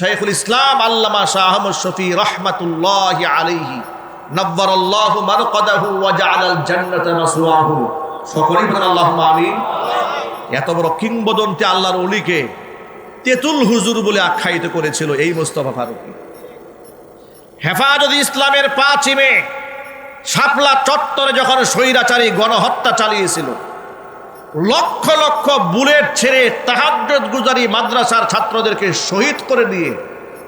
শাইখুল ইসলাম আল্লামা শাহ আহমদ শফি রহমাতুল্লাহ আলাইহি নব্বর আল্লাহ মারকাদাহু ওয়া জাআলাল জান্নাতা মাসওয়াহু। সকলেই বলেন, আল্লাহুম্মা আমিন। এত বড় কিংবদন্তি আল্লাহর ওলিকে তেতুল হুজুর বলে আখ্যায়িত করেছিল এই মোস্তফা ফারুকী। হেফাজত ইসলামের পাঁচিমে শাপলা চত্বরে যখন স্বৈরাচারী গণহত্যা চালিয়েছিল লক্ষ লক্ষ বুলেট ছেড়ে তাহাজ্জত গুজারি মাদ্রাসার ছাত্রদেরকে শহীদ করে দিয়ে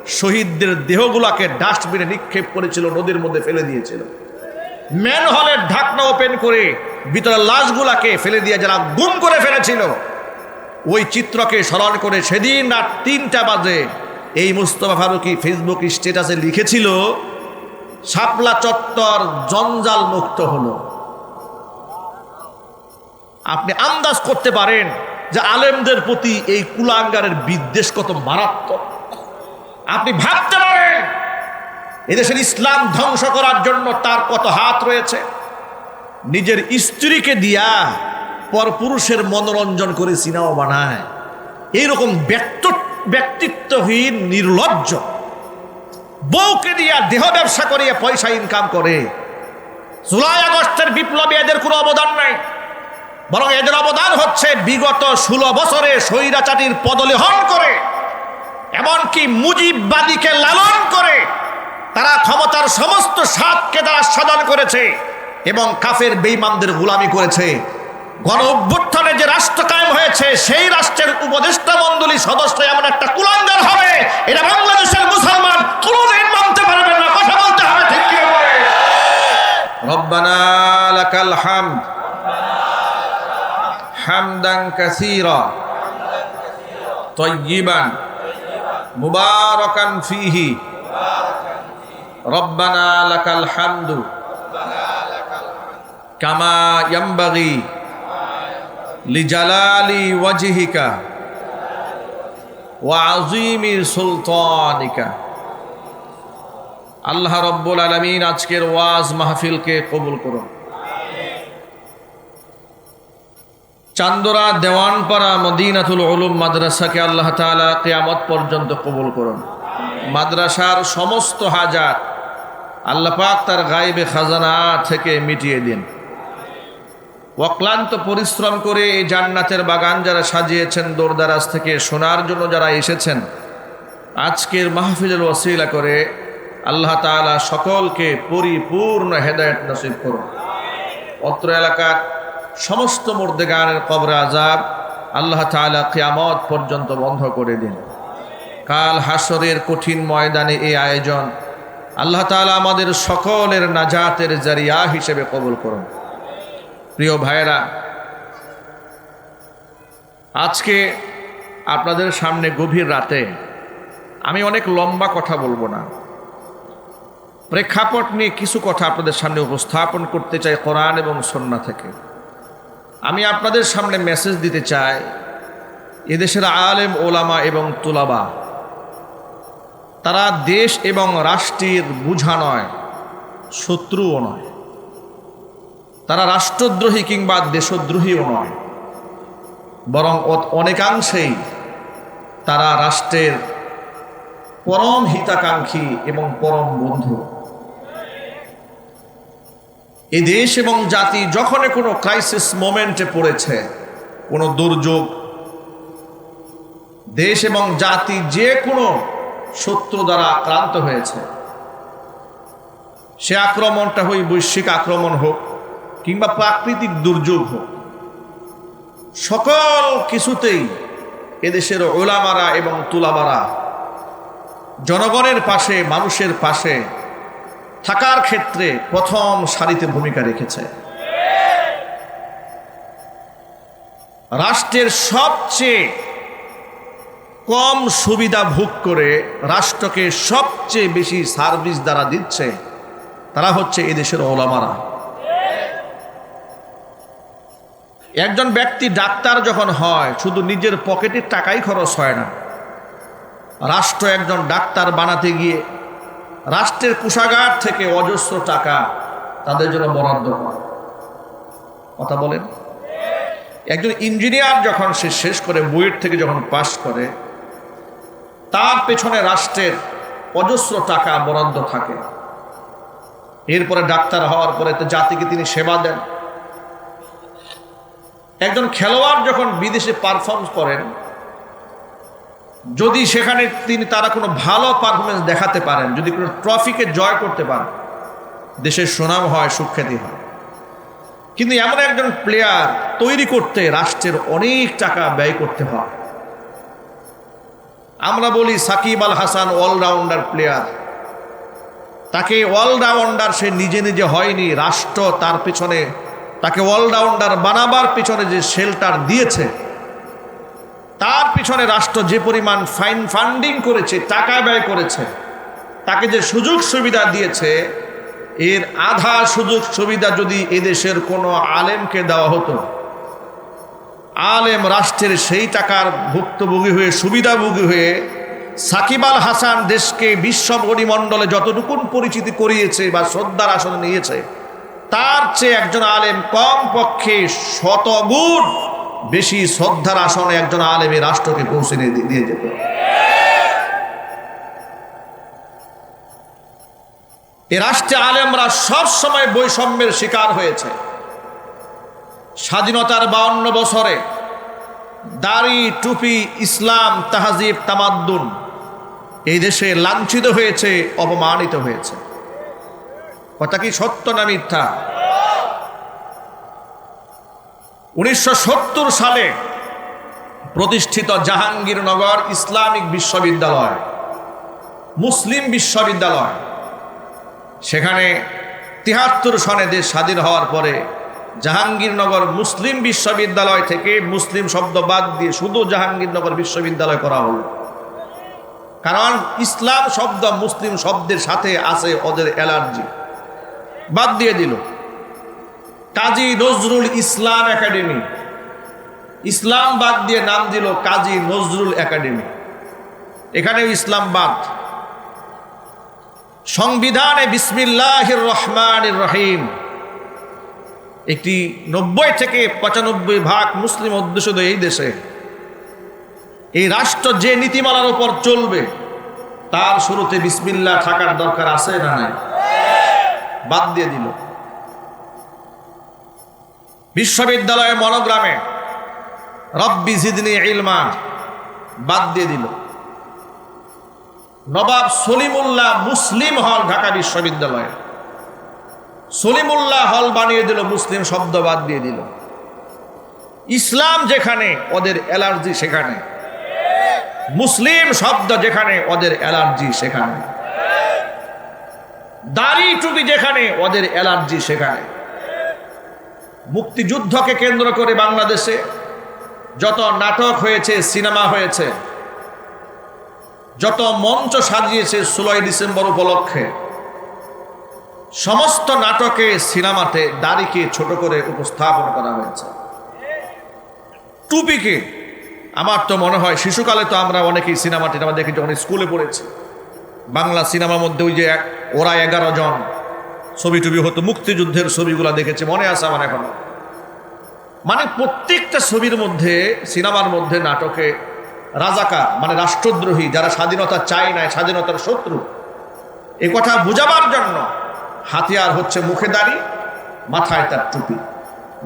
শহীদদের দেহগুলাকে ডাস্টবিনে নিক্ষেপ করেছিল, নদীর মধ্যে ফেলে দিয়েছিল। ম্যান হলের ঢাকনা ওপেন করে ভিতরে লাশগুলাকে ফেলে দিয়ে যারা গুম করে ফেলেছিল, ওই চিত্রকে স্মরণ করে সেদিন রাত তিনটা বাজে এই মুস্তফা ফারুকি ফেসবুক স্ট্যাটাসে লিখেছিল, শাপলা চত্বর জঞ্জাল মুক্ত হলো। আপনি আন্দাজ করতে পারেন যে আলেমদের প্রতি এই কুলাঙ্গারের বিদ্বেষ কত মারাত্মক। আপনি ভাবতে পারেন, এদেশের ইসলাম ধ্বংস করার জন্য তার কত হাত রয়েছে। নিজের স্ত্রীকে দিয়া পরপুরুষের মনোরঞ্জন করে সিনেমা বানায়। এইরকম ব্যক্ত ব্যক্তিত্বহীন, নির্লজ্জ বউকে দিয়া দেহ ব্যবসা করিয়া পয়সা ইনকাম করে। জুলাই আগস্টের বিপ্লবে এদের কোনো অবদান নাই। বরং এদের অবদান হচ্ছে বিগত ষোলো বছরে স্বৈরাচাটির পদলেহন করে, এমনকি মুজিববাদীকে লালন করে। তারা ক্ষমতার সমস্ত স্বাদকে তারা সাধন করেছে এবং কাফের বেইমানদের গোলামি করেছে। গণ অভ্যুত্থানে যে রাষ্ট্র কায়েম হয়েছে, সেই রাষ্ট্রের উপদেষ্টা মণ্ডলী সদস্য এমন একটা কুলাঙ্গার হবে। এটা বাংলাদেশের মুসলমান কোনোদিন মানতে পারবে না। কথা বলতে হবে, ঠিক রব্বানা লাকাল হামদ। হামদান কাসীরা তৈবান মুবারকান ফিহি। রব্বানা লাকাল হামদু কামা ইয়ামবাগি লিজালালি ওয়াজহিকা ওয়া আজিমি সুলতানিকা। আল্লাহ রব্বুল আলমিন আজকের ওয়াজ মাহফিলকে কবুল করুন। চান্দরা দেওয়ানপাড়া মদিনাতুল উলুম মাদ্রাসাকে আল্লাহ তাআলা কিয়ামত পর্যন্ত কবুল করুন। মাদ্রাসার সমস্ত হাজার আল্লাহ পাক তার গায়েবে খাজানা থেকে মিটিয়ে দিন। অক্লান্ত পরিশ্রম করে এই জান্নাতের বাগান যারা সাজিয়েছেন, দোরদারাজ থেকে শোনার জন্য যারা এসেছেন, আজকের মাহফিলের ওসিলা করে আল্লাহ তাআলা সকলকে পরিপূর্ণ হেদায়েত নসিব করুন। অত্র এলাকার সমস্ত গানের কবরে আজাব আল্লাহ তাআলা কিয়ামত পর্যন্ত বন্ধ করে দিন। কাল হাসরের কঠিন ময়দানে এই আয়োজন আল্লাহ তাআলা আমাদের সকলের নাজাতের জারিয়া হিসেবে কবুল করুন। প্রিয় ভাইয়েরা, আজকে আপনাদের সামনে গভীর রাতে আমি অনেক লম্বা কথা বলব না। প্রেক্ষাপট নিয়ে কিছু কথা আপনাদের সামনে উপস্থাপন করতে চাই কোরআন এবং সন্না থেকে। আমি আপনাদের সামনে মেসেজ দিতে চাই। এদেশের আলেম, ওলামা এবং তুলাবা, তারা দেশ এবং রাষ্ট্রের বুঝা নয়, শত্রুও নয়। তারা রাষ্ট্রদ্রোহী কিংবা দেশদ্রোহীও নয়। বরং অনেকাংশেই তারা রাষ্ট্রের পরম হিতাকাঙ্ক্ষী এবং পরম বন্ধু। এই দেশ এবং জাতি যখনই কোনো ক্রাইসিস মোমেন্টে পড়েছে, কোনো দুর্যোগ, দেশ এবং জাতি যে কোনো শত্রু দ্বারা আক্রান্ত হয়েছে, সে আক্রমণটা হই বৈশ্বিক আক্রমণ হোক, কিংবা প্রাকৃতিক দুর্যোগ হোক, সকল কিছুতেই এদেশের ওলামারা এবং তুলামারা জনগণের পাশে, মানুষের পাশে থাকার ক্ষেত্রে প্রথম সারিতে ভূমিকা রেখেছে। রাষ্ট্রের সবচেয়ে কম সুবিধা ভোগ করে রাষ্ট্রকে সবচেয়ে বেশি সার্ভিস দ্বারা দিচ্ছে তারা হচ্ছে এদেশের ওলামারা। একজন ব্যক্তি ডাক্তার যখন হয়, শুধু নিজের পকেটের টাকাই খরচ হয় না। রাষ্ট্র একজন ডাক্তার বানাতে গিয়ে রাষ্ট্রের কুষাগার থেকে অজস্র টাকা তাদের জন্য বরাদ্দ করে। কথা বলেন? একজন ইঞ্জিনিয়ার যখন সে শেষ করে বুয়েট থেকে যখন পাশ করে, তার পেছনে রাষ্ট্রের অজস্র টাকা বরাদ্দ থাকে। এরপরে ডাক্তার হওয়ার পরে তো জাতিকে তিনি সেবা দেন। একজন খেলোয়াড় যখন বিদেশে পারফর্ম করেন যদি সেখানে তিনি তারা কোনো ভালো পারফরমেন্স দেখাতে পারেন, যদি কোনো ট্রফিকে জয় করতে পারেন, দেশের সুনাম হয়, সুখ্যাতি হয়। কিন্তু এমন একজন প্লেয়ার তৈরি করতে রাষ্ট্রের অনেক টাকা ব্যয় করতে হয়। আমরা বলি সাকিব আল হাসান অলরাউন্ডার প্লেয়ার তাকে অলরাউন্ডার সে নিজে নিজে হয়নি, রাষ্ট্র তার পেছনে তাকে অলরাউন্ডার বানাবার পেছনে যে শেল্টার দিয়েছে তার পিছনে রাষ্ট্র যে পরিমাণ ফাইন ফান্ডিং করেছে টাকা ব্যয় করেছে, তাকে যে সুযোগ সুবিধা দিয়েছে, এর আধা সুযোগ সুবিধা যদি এদেশের কোনো আলেমকে দেওয়া হতো, আলেম রাষ্ট্রের সেই টাকার ভুক্তভোগী হয়ে, সুবিধাভোগী হয়ে সাকিব আল হাসান দেশকে বিশ্ব মণ্ডলে যতটুকুন পরিচিতি করিয়েছে বা শ্রদ্ধার আসনে নিয়েছে, তার চেয়ে একজন আলেম কম পক্ষে শতগুণ বেশি শ্রদ্ধার আসনে একজন আলেমী রাষ্ট্রকে পৌঁছে দিয়ে যেত। এ রাষ্ট্রে আলেমরা সব সময় বৈষম্যের শিকার হয়েছে। স্বাধীনতার বাউন্ন বছরে দাড়ি, টুপি, ইসলাম, তাহাজিব, তামাদ্দুন এই দেশে লাঞ্ছিত হয়েছে, অপমানিত হয়েছে। কথা কি সত্য না মিথ্যা? উনিশশো সত্তর সালে প্রতিষ্ঠিত জাহাঙ্গীরনগর ইসলামিক বিশ্ববিদ্যালয়, মুসলিম বিশ্ববিদ্যালয়। সেখানে তিহাত্তর সনে দেশ স্বাধীন হওয়ার পরে জাহাঙ্গীরনগর মুসলিম বিশ্ববিদ্যালয় থেকে মুসলিম শব্দ বাদ দিয়ে শুধু জাহাঙ্গীরনগর বিশ্ববিদ্যালয় করা হলো। কারণ ইসলাম শব্দ মুসলিম শব্দের সাথে আছে ওদের অ্যালার্জি। বাদ দিয়ে দিল। কাজী নজরুল ইসলাম একাডেমি। ইসলাম বাদ দিয়ে নাম দিল কাজী নজরুল একাডেমি। এখানেও ইসলাম বাদ। সংবিধানে বিসমিল্লাহ রহমান রহিম। একটি নব্বই থেকে পঁচানব্বই ভাগ মুসলিম অধ্যুষিত এই দেশে। এই রাষ্ট্র যে নীতিমালার উপর চলবে, তার শুরুতে বিসমিল্লা থাকার দরকার আছে না নাই? বাদ দিয়ে দিল। বিশ্ববিদ্যালয়ে মনোগ্রামে রব্বি জিদনি ইলমা বাদ দিয়ে দিল। নবাব সলিমুল্লাহ মুসলিম হল ঢাকা বিশ্ববিদ্যালয়ে। সলিমুল্লাহ হল বানিয়ে দিল, মুসলিম শব্দ বাদ দিয়ে দিল। ইসলাম যেখানে, ওদের অ্যালার্জি সেখানে। মুসলিম শব্দ যেখানে, ওদের অ্যালার্জি সেখানে। দাড়ি টুপি যেখানে, ওদের অ্যালার্জি সেখানে। মুক্তিযুদ্ধকে কেন্দ্র করে বাংলাদেশে যত নাটক হয়েছে, সিনেমা হয়েছে, যত মঞ্চ সাজিয়েছে ষোলোই ডিসেম্বর উপলক্ষে, সমস্ত নাটকে, সিনেমাতে দাড়িকে ছোট করে উপস্থাপন করা হয়েছে। টুপিকে, আমার তো মনে হয় শিশুকালে তো আমরা অনেকেই সিনেমা টিনেমা দেখি যখন স্কুলে পড়েছি। বাংলা সিনেমার মধ্যে ওই যে ওরা এগারো জন ছবি টবি হতো, মুক্তিযুদ্ধের ছবিগুলো দেখেছি, মনে আছে আমার এখন। মানে প্রত্যেকটা ছবির মধ্যে, সিনেমার মধ্যে নাটকে রাজাকার মানে রাষ্ট্রদ্রোহী, যারা স্বাধীনতা চায় নাই, স্বাধীনতার শত্রু, এ কথা বোঝাবার জন্য হাতিয়ার হচ্ছে মুখে দাড়ি, মাথায় তার টুপি,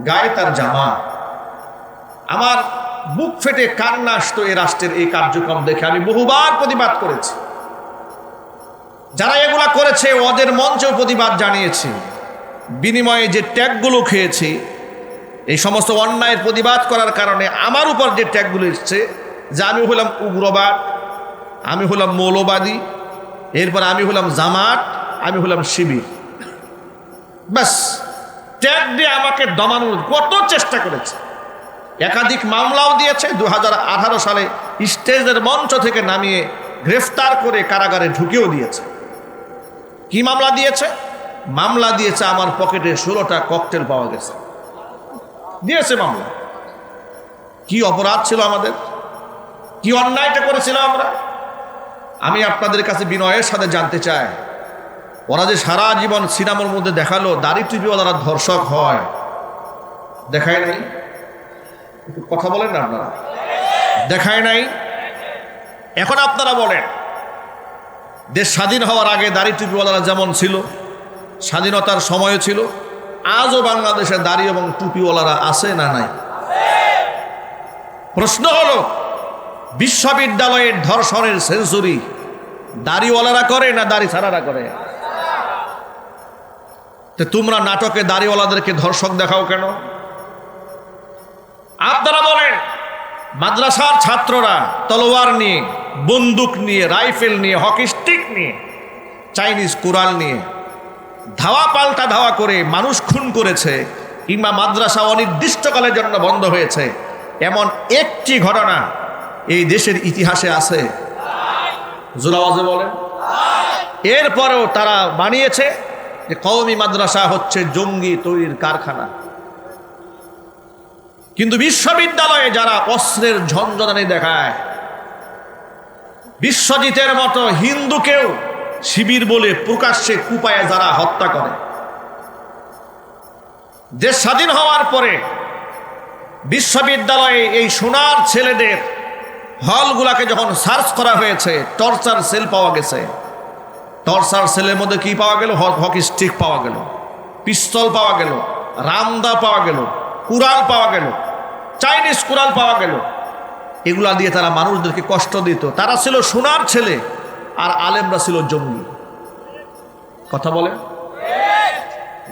গায়ে তার জামা। আমার বুক ফেটে কান্না আসতো এই রাষ্ট্রের এই কার্যক্রম দেখে, আমি বহুবার প্রতিবাদ করেছি। যারা এগুলা করেছে, ওদের মঞ্চেও প্রতিবাদ জানিয়েছি। বিনিময়ে যে ট্যাগগুলো খেয়েছি, এই সমস্ত অন্যায়ের প্রতিবাদ করার কারণে আমার উপর যে ট্যাগগুলো এসছে, যে আমি হলাম উগ্রবাদ, আমি হলাম মৌলবাদী, এরপর আমি হলাম জামাত, আমি হলাম শিবির। ব্যাস, ট্যাগ দিয়ে আমাকে দমানোর কত চেষ্টা করেছে। একাধিক মামলাও দিয়েছে দু হাজার আঠারো সালে স্টেজের মঞ্চ থেকে নামিয়ে গ্রেফতার করে কারাগারে ঢুকেও দিয়েছে। কি মামলা দিয়েছে? মামলা দিয়েছে আমার পকেটে ষোলোটা ককটেল পাওয়া গেছে। দিয়েছে মামলা। কি অপরাধ ছিল আমাদের? কি অন্যায়টা করেছিলাম আমরা? আমি আপনাদের কাছে বিনয়ের সাথে জানতে চাই। ওরা যে সারা জীবন সিনেমার মধ্যে দেখাল, দাড়ি টুপিওয়ালারা ধর্ষক হয়। দেখায় নাই? কথা বলেন না আপনারা? দেখায় নাই? এখন আপনারা বলেন। দেশ স্বাধীন হওয়ার আগে দাড়ি টুপিওয়ালারা যেমন ছিল, স্বাধীনতার সময় ছিল, আজও বাংলাদেশে দাড়ি এবং টুপিওয়ালারা আছে না নাই? প্রশ্ন হলো, বিশ্ববিদ্যালয়ের ধর্ষণের সেঞ্চুরি দাড়িওয়ালারা করে না দাড়ি ছাড়ারা করে? তো তোমরা নাটকে দাড়িওয়ালাদেরকে ধর্ষক দেখাও কেন? আপনারা বলেন মাদ্রাসার ছাত্ররা তলোয়ার নিয়ে, বন্দুক নিয়ে, রাইফেল নিয়ে, হকি স্টিক নিয়ে, চাইনিজ কুরাল নিয়ে ধাওয়া পাল্টা ধাওয়া করে মানুষ খুন করেছে কিংবা মাদ্রাসা অনির্দিষ্টকালের জন্য বন্ধ হয়েছে। এমন একটি ঘটনা এই দেশের ইতিহাসে আছে। জোরাওয়াজে বলেন। এরপরেও তারা বানিয়েছে যে কওমি মাদ্রাসা হচ্ছে জঙ্গি তৈরির কারখানা। কিন্তু বিশ্ববিদ্যালয়ে যারা অস্ত্রের ঝঞ্ঝনানি দেখায়, বিশ্বজিতের মতো হিন্দুকেও শিবির বলে প্রকাশ্যে কুপায়ে যারা হত্যা করে। দেশ স্বাধীন হওয়ার পরে বিশ্ববিদ্যালয়ে এই সোনার ছেলেদের হলগুলাকে যখন সার্চ করা হয়েছে, টর্চার সেল পাওয়া গেছে। টর্চার সেলের মধ্যে কি পাওয়া গেল? হকি স্টিক পাওয়া গেল। পিস্তল পাওয়া গেল। রামদা পাওয়া গেল। কুরাল পাওয়া গেল। চাইনিজ কোরআন পাওয়া গেল। এগুলা দিয়ে তারা মানুষদেরকে কষ্ট দিত। তারা ছিল সোনার ছেলে, আর আলেমরা ছিল জঙ্গি। কথা বলে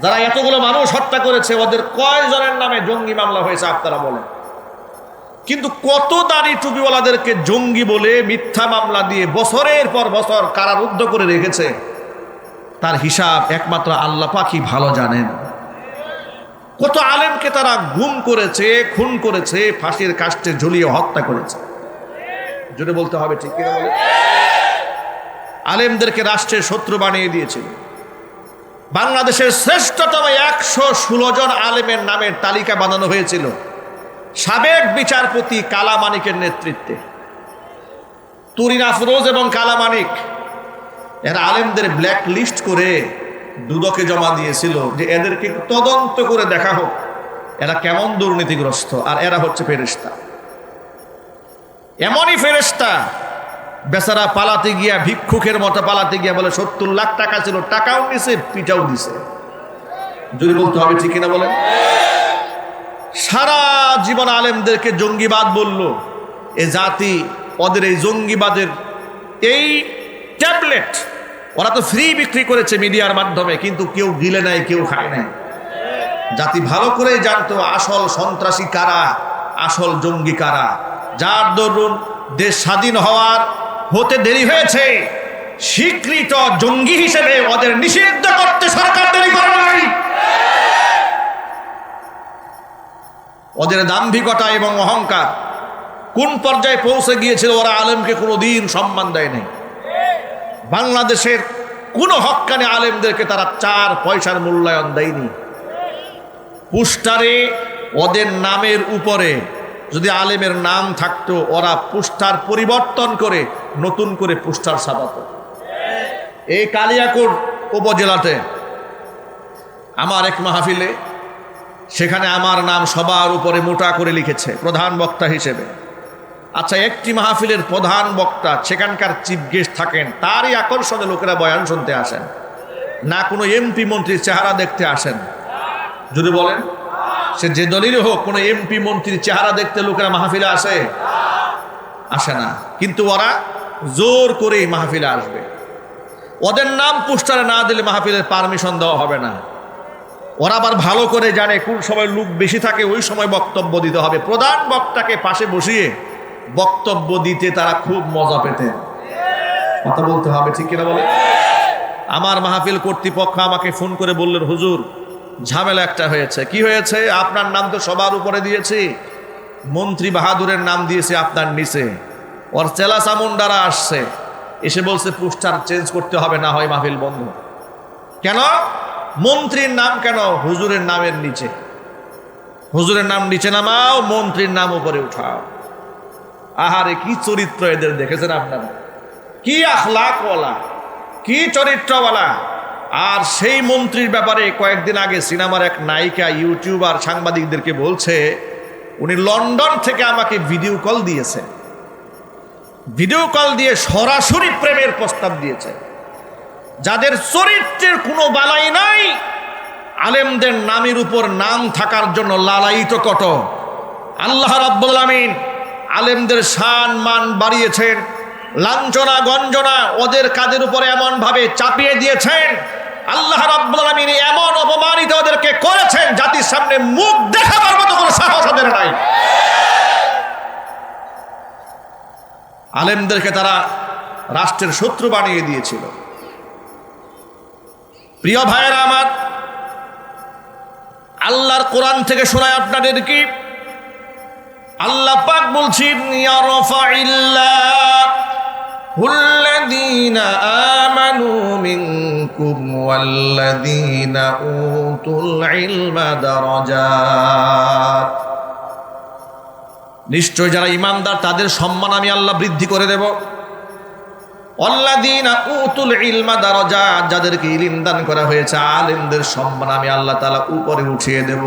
যারা এতগুলো মানুষ হত্যা করেছে, ওদের কয়জনের নামে জঙ্গি মামলা হয়েছে আপনারা বলেন? কিন্তু কত দাড়ি টুপিওয়ালাদেরকে জঙ্গি বলে মিথ্যা মামলা দিয়ে বছরের পর বছর কারারুদ্ধ করে রেখেছে, তার হিসাব একমাত্র আল্লাহ পাখি ভালো জানেন। কত আলেমকে তারা গুম করেছে, খুন করেছে, ফাঁসির কাস্টে ঝুলিয়ে হত্যা করেছে। জোরে বলতে হবে ঠিক আলেমদেরকে রাষ্ট্রের শত্রু বানিয়ে দিয়েছিল বাংলাদেশের শ্রেষ্ঠতম একশো ষোলো জন আলেমের নামের তালিকা বানানো হয়েছিল। সাবেক বিচারপতি কালামানিকের নেতৃত্বে। তুরিন আফরোজ এবং কালামানিক এরা আলেমদের ব্ল্যাক লিস্ট করে দুদকে জমা দিয়েছিল যে এদেরকে তদন্ত করে দেখা হোক, এরা কেমন দুর্নীতিগ্রস্ত আর এরা হচ্ছে ফেরেস্তা এমনই ফেরেস্তা বেচারা পালাতে গিয়া ভিক্ষুকের মতো পালাতে গিয়া বলে, সত্তর লাখ টাকা ছিল, টাকাও নিছে পিটাও দিছে। যদি বলতে হবে ঠিক কিনা বলেন? সারা জীবন আলেমদেরকে জঙ্গিবাদ বলল, এ জাতি ওদের এই জঙ্গিবাদের এই ট্যাবলেট ওরা তো ফ্রি বিক্রি করেছে মিডিয়ার মাধ্যমে, কিন্তু কেউ গিলে নাই, কেউ খায় নাই। জাতি ভালো করে জানতো আসল সন্ত্রাসী কারা, আসল জঙ্গি কারা। যার দরুন দেশ স্বাধীন হওয়ার হতে দেরি হয়েছে, স্বীকৃত জঙ্গি হিসেবে ওদের নিষিদ্ধ করতে সরকার দেরি করে নাই। ওদের দাম্ভিকতা এবং অহংকার কোন পর্যায়ে পৌঁছে গিয়েছিল ওরা আলেমকে কোনো দিন সম্মান দেয় নাই বাংলাদেশের কোনো হক্কানে আলেমদেরকে তারা চার পয়সার মূল্যায়ন দেয়নি। পুস্টারে ওদের নামের উপরে যদি আলেমের নাম থাকতো, ওরা পুস্টার পরিবর্তন করে নতুন করে পুস্টার ছাপাতো এই কালিয়াকুর উপজেলাতে আমার এক মাহফিলে সেখানে আমার নাম সবার উপরে মোটা করে লিখেছে প্রধান বক্তা হিসেবে। আচ্ছা একটি মাহফিলের প্রধান বক্তা সেখানকার চিফ গেস্ট থাকেন, তারই আকর্ষণে লোকেরা বয়ান শুনতে আসেন। না কোনো এমপি মন্ত্রীর চেহারা দেখতে আসেন। যদি বলেন, সে যে দলিলই হোক, কোনো এমপি মন্ত্রীর চেহারা দেখতে লোকেরা মাহফিলে আসে? আসে না। কিন্তু ওরা জোর করেই মাহফিলে আসবে। ওদের নাম পোস্টারে না দিলে মাহফিলের পারমিশন দেওয়া হবে না। ওরা আবার ভালো করে জানে কোন সময় লোক বেশি থাকে, ওই সময় বক্তব্য দিতে হবে। প্রধান বক্তাকে পাশে বসিয়ে বক্তব্য দিতে তারা খুব মজা পেতেন। কথা বলতে হবে, ঠিক কিনা বলে? আমার মাহফিল কর্তৃপক্ষ আমাকে ফোন করে বললেন হুজুর, ঝামেলা একটা হয়েছে। কি হয়েছে? আপনার নাম তো সবার উপরে দিয়েছি। মন্ত্রী বাহাদুরের নাম দিয়েছে আপনার নিচে। ওর চেলা চামুন্ডারা আসছে। এসে বলছে, পোস্টার চেঞ্জ করতে হবে, না হয় মাহফিল বন্ধ। কেন? মন্ত্রীর নাম কেন? হুজুরের নামের নিচে। হুজুরের নাম নিচে নামাও, মন্ত্রীর নাম উপরে উঠাও। আহারে, কি চরিত্র এদের দেখেছেন আপনারা? কি আখলাকওয়ালা, কি চরিত্রওয়ালা। আর সেই মন্ত্রীর ব্যাপারে কয়েকদিন আগে সিনেমার এক নায়িকা, ইউটিউবার, সাংবাদিকদেরকে বলছে, উনি লন্ডন থেকে আমাকে ভিডিও কল দিয়েছে। ভিডিও কল দিয়ে সরাসরি প্রেমের প্রস্তাব দিয়েছে। যাদের চরিত্রের কোনো বালাই নাই, আলেমদের নামের উপর নাম থাকার জন্য লালায়িত কত আল্লাহ রাব্বুল আমিন আলেমদের শান মান বাড়িয়েছেন, লাঞ্ছনা, গঞ্জনা ওদের কাজের উপরে এমন ভাবে চাপিয়ে দিয়েছেন? আল্লাহ রাব্বুল এমন অপমানিত ওদেরকে করেছেন জাতির সামনে মুখ দেখাবার মতো কোনো সাহস ওদের নাই। আলেমদেরকে তারা রাষ্ট্রের শত্রু বানিয়ে দিয়েছিল। প্রিয় ভাইয়েরা আমার, আল্লাহর কোরআন থেকে শোনায় আপনাদের কি? আল্লাহ পাক বলছেন الذين آمنوا منكم والذين أوتوا العلم درجات নিশ্চয় যারা ইমানদার তাদের সম্মান আমি আল্লাহ বৃদ্ধি করে দেব অল্লাদিন উতুল ইলমা দারজা যাদেরকে ইলিম দান করা হয়েছে আলেমদের সম্মান আমি আল্লাহ তালা উপরে উঠিয়ে দেব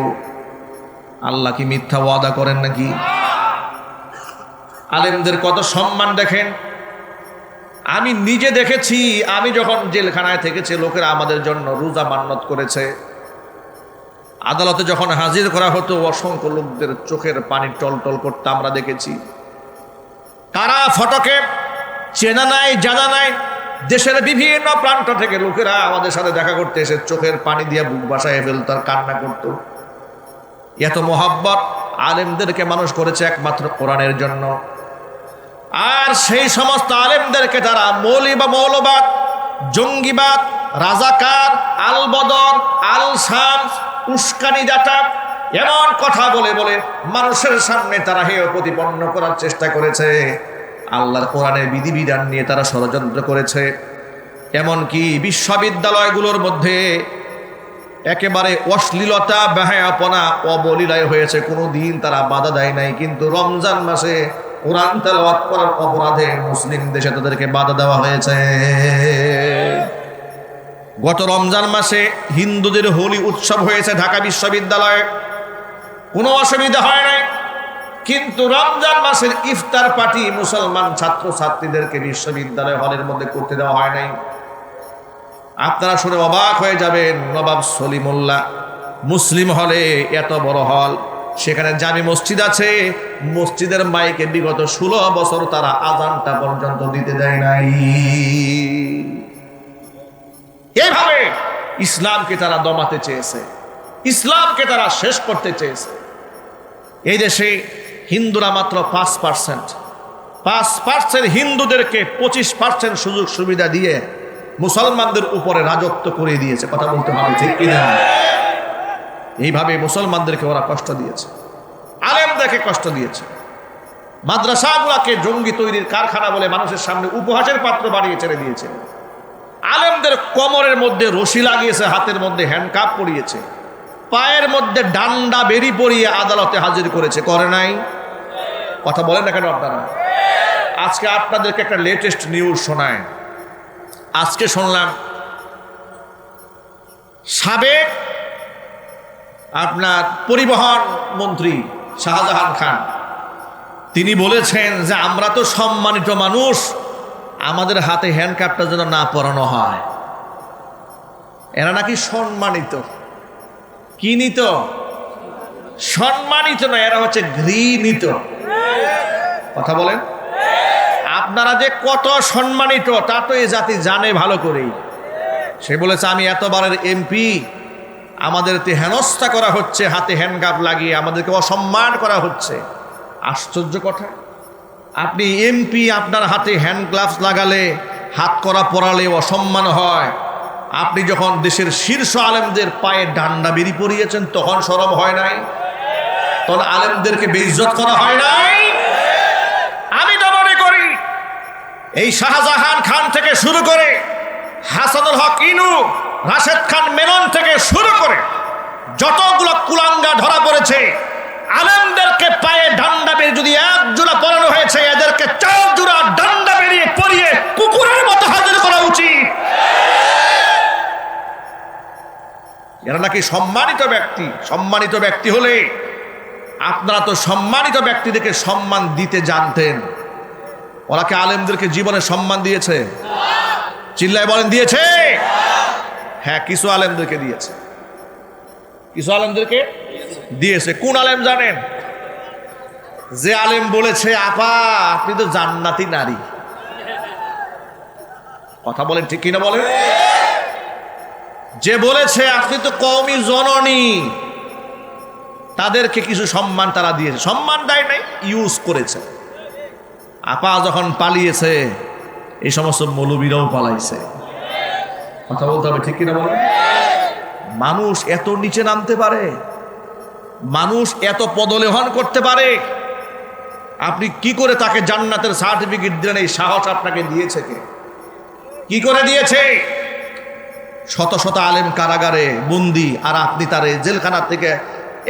আল্লাহ কি মিথ্যা ওয়াদা করেন নাকি আলেমদের কত সম্মান দেখেন? আমি নিজে দেখেছি, আমি যখন জেলখানায় থেকেছি, লোকেরা আমাদের জন্য রোজা মান্নত করেছে। আদালতে যখন হাজির করা হতো, অসংখ্য লোকদের চোখের পানি টলটল করতে আমরা দেখেছি। কারা ফটকে চেনা নাই, জানা নাই, দেশের বিভিন্ন প্রান্ত থেকে লোকেরা আমাদের সাথে দেখা করতে এসে চোখের পানি দিয়ে বুক বাসায় ফেলত আর কান্না করত। এত মোহাব্বত আলেমদেরকে মানুষ করেছে একমাত্র কোরআনের জন্য। আর সেই সমস্ত আলেমদেরকে তারা মৌলি বা মৌলবাদ জঙ্গিবাদ রাজাকার আল বদর আল শামস উস্কানি দাতা এমন কথা বলে বলে মানুষের সামনে তারা হেয় প্রতিপন্ন করার চেষ্টা করেছে। আল্লাহর কোরআনের বিধিবিধান নিয়ে তারা ষড়যন্ত্র করেছে। এমনকি বিশ্ববিদ্যালয়গুলোর মধ্যে একেবারে অশ্লীলতা ব্যাহাপনা অবলীলায় হয়েছে। কোনো দিন তারা বাধা দেয় নাই। কিন্তু রমজান মাসে কোরআন তেলাওয়াত করার অপরাধে মুসলিম দেশে তাদেরকে বাধা দেওয়া হয়েছে। গত রমজান মাসে হিন্দুদের হোলি উৎসব হয়েছে ঢাকা বিশ্ববিদ্যালয়ে। কোনো অসুবিধা হয় নাই। কিন্তু রমজান মাসের ইফতার পার্টি মুসলমান ছাত্র ছাত্রীদেরকে বিশ্ববিদ্যালয় হলের মধ্যে করতে দেওয়া হয় নাই। আপনারা শুনে অবাক হয়ে যাবেন, নবাব সলিমুল্লাহ মুসলিম হলে এত বড় হল। সেখানে জামি মসজিদ আছে, মসজিদের মাইকে বিগত ষোলো বছর তারা আজানটা পর্যন্ত দিতে দেয় নাই। এভাবে ইসলামকে তারা দমাতে চেয়েছে, ইসলামকে তারা শেষ করতে চেয়েছে। এই দেশে হিন্দুরা মাত্র পাঁচ পার্সেন্ট পাঁচ পার্সেন্ট হিন্দুদেরকে পঁচিশ পার্সেন্ট সুযোগ সুবিধা দিয়ে মুসলমানদের উপরে রাজত্ব করে দিয়েছে। কথা বলতে হবে ঠিক কিনা এইভাবে মুসলমানদেরকে ওরা কষ্ট দিয়েছে। আলেমদেরকে কষ্ট দিয়েছে। মাদ্রাসাগুলাকে জঙ্গি তৈরির কারখানা বলে মানুষের সামনে উপহাসের পাত্র বানিয়ে ছেড়ে দিয়েছে। আলেমদের কোমরের মধ্যে রশি লাগিয়েছে, হাতের মধ্যে হ্যান্ডকাপ পরিয়েছে। পায়ের মধ্যে ডান্ডা বেরি পরিয়ে আদালতে হাজির করেছে। করে নাই? কথা বলেন না কেন আপনারা? আজকে আপনাদেরকে একটা লেটেস্ট নিউজ শোনায়। আজকে শুনলাম সাবেক আপনার পরিবহন মন্ত্রী শাহজাহান খান। তিনি বলেছেন যে, আমরা তো সম্মানিত মানুষ, আমাদের হাতে হ্যান্ডকাপটা যেন না পরানো হয়। এরা নাকি সম্মানিত। কি নিত? সম্মানিত না এরা হচ্ছে ঘৃণিত। কথা বলেন। আপনারা যে কত সম্মানিত, তা তো এই জাতি জানে ভালো করেই। সে বলেছে, আমি এতবারের এমপি আমাদেরকে হেনস্থা করা হচ্ছে, হাতে হ্যান্ডকাপ লাগিয়ে আমাদেরকে অসম্মান করা হচ্ছে। আশ্চর্য কথা। আপনি এমপি, আপনার হাতে হ্যান্ড গ্লাভস লাগালে, হাত করা পরালে অসম্মান হয়। আপনি যখন দেশের শীর্ষ আলেমদের পায়ে ডান্ডা বেরি পড়িয়েছেন, তখন সরম হয় নাই? তখন আলেমদেরকে বেইজ্জত করা হয় নাই আমি তো মনে করি এই শাহজাহান খান থেকে শুরু করে হাসানুল হক, ইনু, রাশেদ খান মেনন থেকে শুরু করে যতগুলো কুলাঙ্গা ধরা পড়েছে, আলেমদেরকে পায়ে ডান্ডা বেরিয়ে, যদি এক জোড়া পরানো হয়েছে, এদেরকে চার জোড়া ডান্ডা বেরিয়ে পরিয়ে কুকুরের মতো হাজির করা উচিত। এরা নাকি সম্মানিত ব্যক্তি। সম্মানিত ব্যক্তি হলে আপনারা তো সম্মানিত ব্যক্তিদেরকে সম্মান দিতে জানতেন। ওরা কি আলেমদেরকে জীবনে সম্মান দিয়েছে? চিল্লায় বলেন, দিয়েছে। হ্যাঁ কিছু আলেমদেরকে দিয়েছে। কিছু আলেমদেরকে দিয়েছে। কোন আলেম জানেন? যে আলেম বলেছে, আপা, আপনি তো জান্নাতি নারী। কথা বলেন ঠিক কিনা বলেন? যে বলেছে, আপনি তো কমই জননী। তাদেরকে কিছু সম্মান তারা দিয়েছে। সম্মান দেয় নাই ইউজ করেছে। আপা যখন পালিয়েছে, এই সমস্ত মৌলবীরাও পালাইছে। কথা বলতে হবে, ঠিক কিনা মানুষ এত নিচে নামতে পারে, মানুষ এত পদলেহন করতে পারে, আপনি কি করে তাকে জান্নাতের সার্টিফিকেট দিলেন? এই সাহস আপনাকে দিয়েছে কে? কি করে দিয়েছে? শত শত আলেম কারাগারে বন্দি, আর আপনি তার জেলখানা থেকে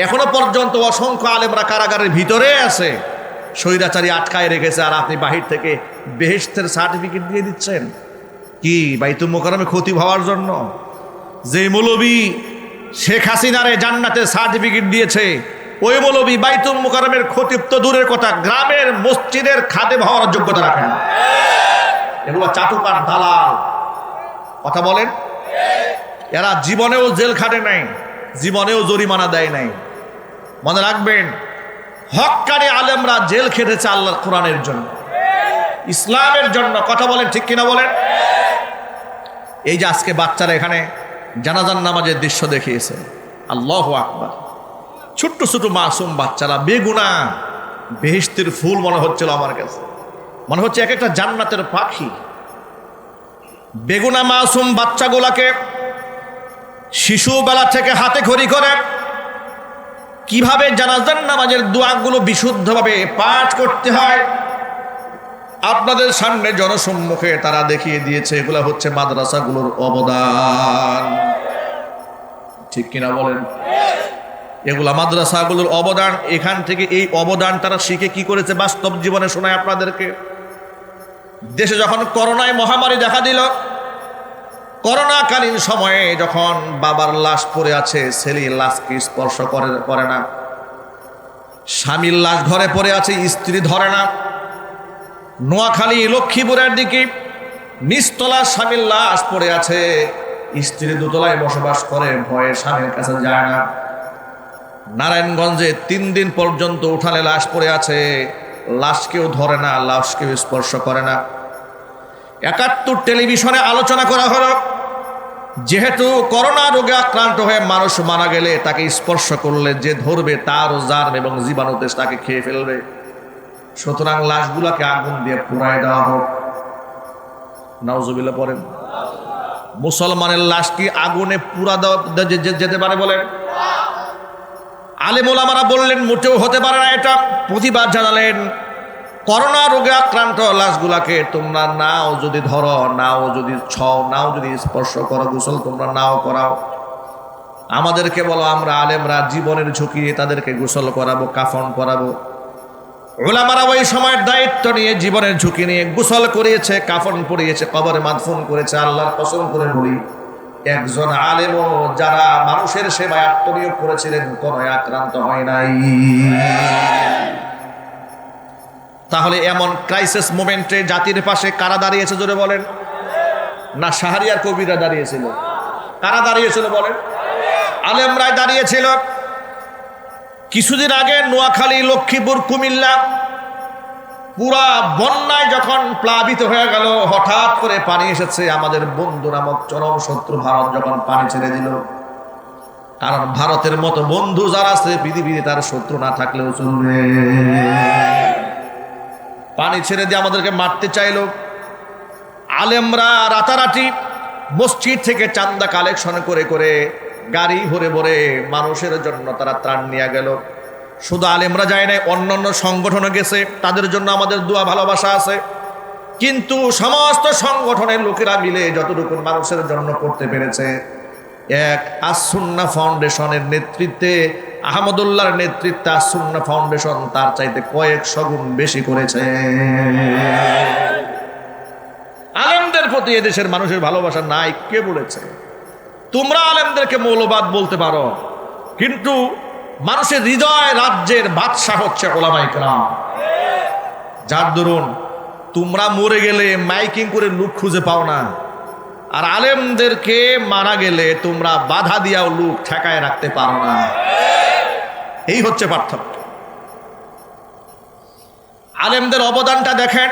এখনও পর্যন্ত অসংখ্য আলেমরা কারাগারের ভিতরে আছে। স্বৈরাচারী আটকায় রেখেছে আর আপনি বাহির থেকে বেহেস্তের সার্টিফিকেট দিয়ে দিচ্ছেন? কি, বাইতুল মোকারমে ক্ষতি হওয়ার জন্য? যে মৌলবী শেখ হাসিনারে জান্নাতের সার্টিফিকেট দিয়েছে, ওই মৌলবী বাইতুল মোকারমের ক্ষতি তো দূরের কথা গ্রামের মসজিদের খাদে হওয়ার যোগ্যতা রাখেন। এগুলো চাটুকার দালাল। কথা বলেন? এরা জীবনেও জেল খাটে নাই, জীবনেও জরিমানা দেয় নাই। মনে রাখবেন হকারে আলেমরা জেল খেটেছে আল্লাহ কোরআনের জন্য। ইসলামের জন্য। কথা বলেন ঠিক কিনা বলেন? এই যে আজকে বাচ্চারা এখানে জানাজান নামাজের দৃশ্য দেখিয়েছে। আল্লাহ আকবার। ছোট্ট ছোট মাসুম বাচ্চারা বেগুনা বেহিস্তির ফুল মনে হচ্ছিল আমার কাছে। মনে হচ্ছে এক একটা জান্নাতের পাখি। বেগুনা মাসুম বাচ্চাগুলাকে শিশুবেলা থেকে হাতে খড়ি করে কীভাবে জানাজান নামাজের দোয়াগুলো বিশুদ্ধভাবে পাঠ করতে হয়? আপনাদের সামনে জনসম্মুখে তারা দেখিয়ে দিয়েছে, এগুলো হচ্ছে মাদ্রাসাগুলোর অবদান। ঠিক কিনা বলেন? এগুলা মাদ্রাসাগুলোর অবদান, এখান থেকে এই অবদান তারা শিখে কি করেছে বাস্তব জীবনে শোনায় আপনাদেরকে? দেশে যখন করোনায় মহামারী দেখা দিল করোনাকালীন সময়ে যখন বাবার লাশ পড়ে আছে ছেলে লাশকে স্পর্শ করে করে না। স্বামীর লাশ ঘরে পড়ে আছে, স্ত্রী ধরে না। নোয়াখালী, লক্ষ্মীপুরের দিকে নিস্তলা স্বামীর লাশ পড়ে আছে। স্ত্রী দোতলায় বসবাস করে, ভয়ে স্বামীর কাছে যায় না। নারায়ণগঞ্জে তিন দিন পর্যন্ত উঠানে লাশ পড়ে আছে। লাশ কেউ ধরে না, লাশ কেউ স্পর্শ করে না। একাত্তর টেলিভিশনে আলোচনা করা হলো যেহেতু করোনা রোগে আক্রান্ত হয়ে মানুষ মারা গেলে তাকে স্পর্শ করলে যে ধরবে তার জান এবং জীবাণুতে তাকে খেয়ে ফেলবে। সুতরাং লাশগুলাকে আগুন দিয়ে পুরাই দেওয়া হোক। নাউজুবিল্লা পড়েন। মুসলমানের লাশ কি আগুনে পুরা দেওয়া যেতে পারে বলেন? আলেমোলামারা বললেন, মোটেও হতে পারে না এটা। প্রতিবাদ জানালেন করোনা রোগে আক্রান্ত লাশগুলাকে তোমরা নাও যদি ধরো, নাও যদি ছও, নাও যদি স্পর্শ করো, গোসল তোমরা নাও করাও। আমাদেরকে বলো, আমরা আলেমরা জীবনের ঝুঁকি তাদেরকে গোসল করাবো, কাফন করাবো। ওলামারা ওই সময়ের দায়িত্ব নিয়ে জীবনের ঝুঁকি নিয়ে গোসল করিয়েছে, কাফন পরিয়েছে, কবরে মাদফুন করেছে, আল্লাহর কসম করে বলি, একজন আলেমও যারা মানুষের সেবায় আত্মনিয়োগ করেছিলেন, কোনো আক্রান্ত হয় নাই। তাহলে এমন ক্রাইসিস মোমেন্টে জাতির পাশে কারা দাঁড়িয়েছে জোরে বলেন? না, শাহরিয়ার কবিরা দাঁড়িয়েছিল। কারা দাঁড়িয়েছিল বলেন? আলেমরাই দাঁড়িয়েছিল। কিছুদিন আগে নোয়াখালী, লক্ষ্মীপুর, কুমিল্লা পুরা বন্যায় যখন প্লাবিত হয়ে গেল, হঠাৎ করে পানি এসেছে। আমাদের বন্ধু নামক চরম শত্রু ভারত যখন পানি ছেড়ে দিল, কারণ ভারতের মতো বন্ধু যারা আছে, পৃথিবীতে তার শত্রু না থাকলেও চলবে। পানি ছেড়ে দিয়ে আমাদেরকে মারতে চাইলো। আলেমরা রাতারাতি মসজিদ থেকে চান্দা কালেকশন করে করে গাড়ি ভরে ভরে মানুষের জন্য তারা ত্রাণ নিয়ে গেল। শুধু আলেমরা যায় নাই অন্য অন্য সংগঠনে গেছে। তাদের জন্য আমাদের দোয়া ভালোবাসা আছে। কিন্তু সমস্ত সংগঠনের লোকেরা মিলে যতটুকু মানুষের জন্য করতে পেরেছে, এক আসুন্না ফাউন্ডেশনের নেতৃত্বে আহমদুল্লাহর নেতৃত্বে আসুন্না ফাউন্ডেশন তার চাইতে কয়েক সগুণ বেশি করেছে। আলেমদের প্রতি এদেশের মানুষের ভালোবাসা নাই, কে বলেছে? তোমরা আলেমদেরকে মৌলবাদ বলতে পারো, কিন্তু মানুষের হৃদয় রাজ্যের বাদশাহ হচ্ছে ওলামাই কেরাম। যার দরুন তোমরা মরে গেলে মাইকিং করে লুক খুঁজে পাও না, আর আলেমদেরকে মারা গেলে তোমরা বাধা দিয়াও লুক ঠেকায় রাখতে পারো না। এই হচ্ছে পার্থক্য। আলেমদের অবদানটা দেখেন।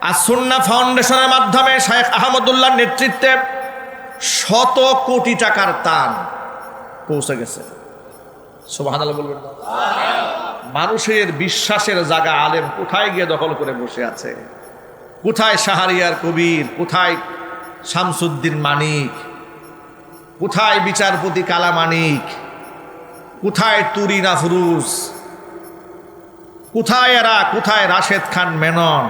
আর সুন্না ফাউন্ডেশনের মাধ্যমে শেখ আহমদুল্লাহর নেতৃত্বে শত কোটি টাকার তান পৌঁছে গেছে। বলবেন? মানুষের বিশ্বাসের জায়গা আলেম কোথায় গিয়ে দখল করে বসে আছে? কোথায় শাহরিয়ার কবির, কোথায় শামসুদ্দিন মানিক, কোথায় বিচারপতি কালা মানিক কোথায় তুরিন আফরুজ কোথায় এরা? কোথায় রাশেদ খান মেনন?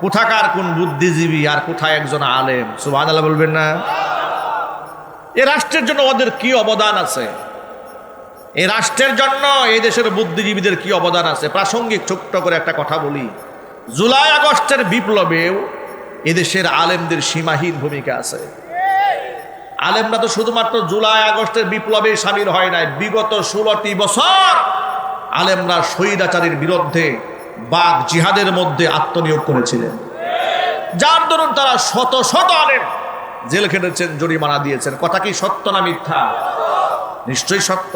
কোথাকার কোন বুদ্ধিজীবী আর কোথায় একজন আলেম? সুবাহ বলবেন না? এ রাষ্ট্রের জন্য ওদের কি অবদান আছে? এই রাষ্ট্রের জন্য এই দেশের বুদ্ধিজীবীদের কি অবদান আছে? প্রাসঙ্গিক ছোট্ট করে একটা কথা বলি। জুলাই আগস্টের বিপ্লবেও এদেশের আলেমদের সীমাহীন ভূমিকা আছে। আলেমরা তো শুধুমাত্র জুলাই, আগস্টের বিপ্লবে সামিল হয় নাই। বিগত ষোলোটি বছর আলেমরা স্বৈরাচারীর বিরুদ্ধে বাঘ জিহাদের মধ্যে আত্মনিয়োগ করেছিলেন। যার দরুন তারা শত শত আলেম জেল খেটেছেন, জরিমানা দিয়েছেন। কথা কি সত্য না মিথ্যা? নিশ্চয়ই সত্য।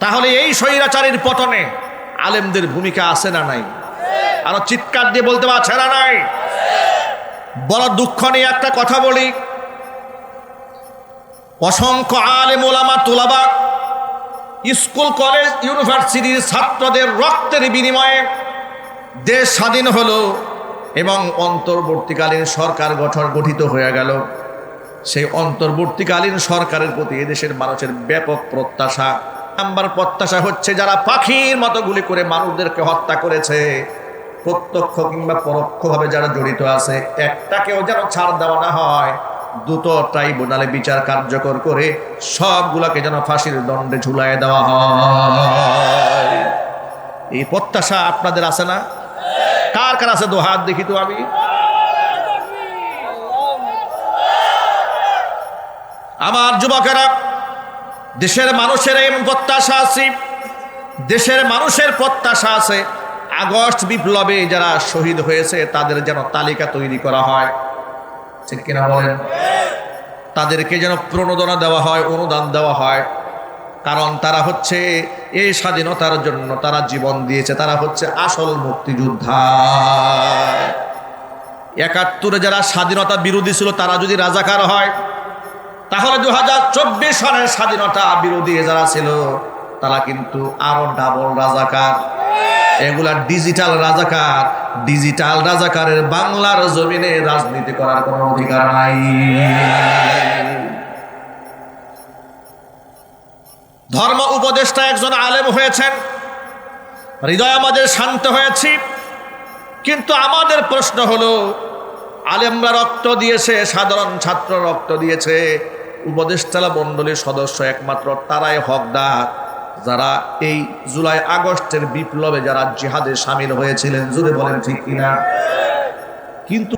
তাহলে এই স্বৈরাচারীর পতনে আলেমদের ভূমিকা আছে না নাই? আরও চিৎকার দিয়ে বলতে পারছে না নাই? বড় দুঃখ নিয়ে একটা কথা বলি। অসংখ্য আলেম ওলামা, তোলাবা, স্কুল, কলেজ, ইউনিভার্সিটির ছাত্রদের রক্তের বিনিময়ে দেশ স্বাধীন হলো এবং অন্তর্বর্তীকালীন সরকার গঠন গঠিত হয়ে গেল। সেই অন্তর্বর্তীকালীন সরকারের প্রতি এদেশের মানুষের ব্যাপক প্রত্যাশা। নাম্বার প্রত্যাশা হচ্ছে যারা পাখির মতো গুলি করে মানুষদেরকে হত্যা করেছে, প্রত্যক্ষ কিংবা পরোক্ষভাবে যারা জড়িত আছে, একটাকেও যেন ছাড় দেওয়া না হয়। দুটো ট্রাইব্যুনালে বিচার কার্যকর করে সবগুলোকে যেন ফাঁসির দণ্ডে ঝুলায় দেওয়া হয়। এই প্রত্যাশা আপনাদের আছে না? কার কার আছে? দু হাত দেখি তো আমি। আমার যুবকেরা, দেশের মানুষের এই প্রত্যাশা আছে। দেশের মানুষের প্রত্যাশা আছে। আগস্ট বিপ্লবে যারা শহীদ হয়েছে, তাদের যেন তালিকা তৈরি করা হয়। ঠিক কিনা বলেন? তাদেরকে যেন প্রণোদনা দেওয়া হয়, অনুদান দেওয়া হয়। কারণ তারা হচ্ছে এই স্বাধীনতার জন্য তারা জীবন দিয়েছে, তারা হচ্ছে আসল মুক্তিযোদ্ধা। একাত্তরে যারা স্বাধীনতা বিরোধী ছিল, তারা যদি রাজাকার হয়, তাহলে দু সনের স্বাধীনতা বিরোধী যারা ছিল, তারা কিন্তু আরও ডাবল রাজাকার। এগুলা ডিজিটাল রাজাকার। ডিজিটাল রাজাকারের বাংলার জমিনে রাজনীতি করার কোনো অধিকার নাই। ধর্ম উপদেষ্টা একজন আলেম হয়েছেন। হৃদয় আমাদের শান্ত হয়েছি। কিন্তু আমাদের প্রশ্ন হলো, আলেমরা রক্ত দিয়েছে, সাধারণ ছাত্র রক্ত দিয়েছে উপদেষ্টালা মণ্ডলীর সদস্য একমাত্র তারাই হকদার। যারা এই জুলাই আগস্টের বিপ্লবে যারা জিহাদে সামিল হয়েছিলেন জুড়ে বলেন ঠিক কিনা। কিন্তু